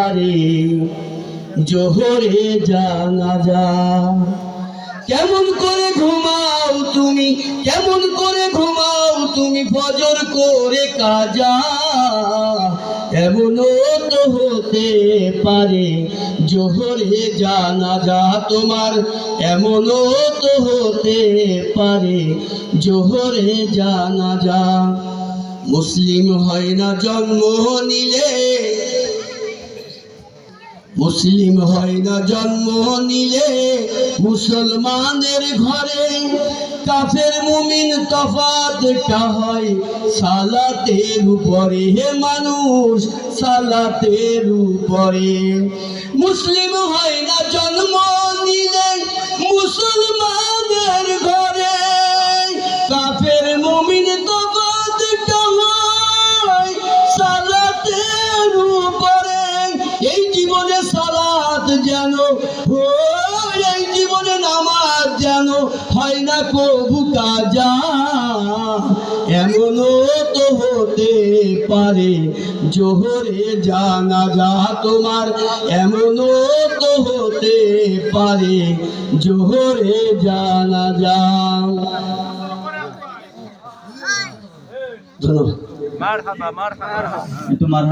পারে, জোহরে জানাজা। কেমন করে ঘুমাও তুমি, কেমন করে ঘুমাও তুমি ফজর করে কাজা। এমনও তো হতে পারে জোহরে জানাজা তোমার, এমনও তো হতে পারে জোহরে জানাজা। মুসলিম হয় না জন্ম নিলে মুসলিম হয় না, জন্ম নিলে মুসলমানের ঘরে। কাফের মুমিন তফাতটা হয় সালাতের উপরে। হে মানুষ, সালাতের উপরে। মুসলিম হয় না, জন্ম নিলে মুসলমানের ঘরে। কাফের মুমিন জীবনে সালাত যেন ও এই জীবনে নামাজ যেন হয় না কবু কাজা এমনও তো হতে পারে জোহরে জানা যা তোমার এমনও তো হতে পারে জোহরে জানা যা ধন্যবাদ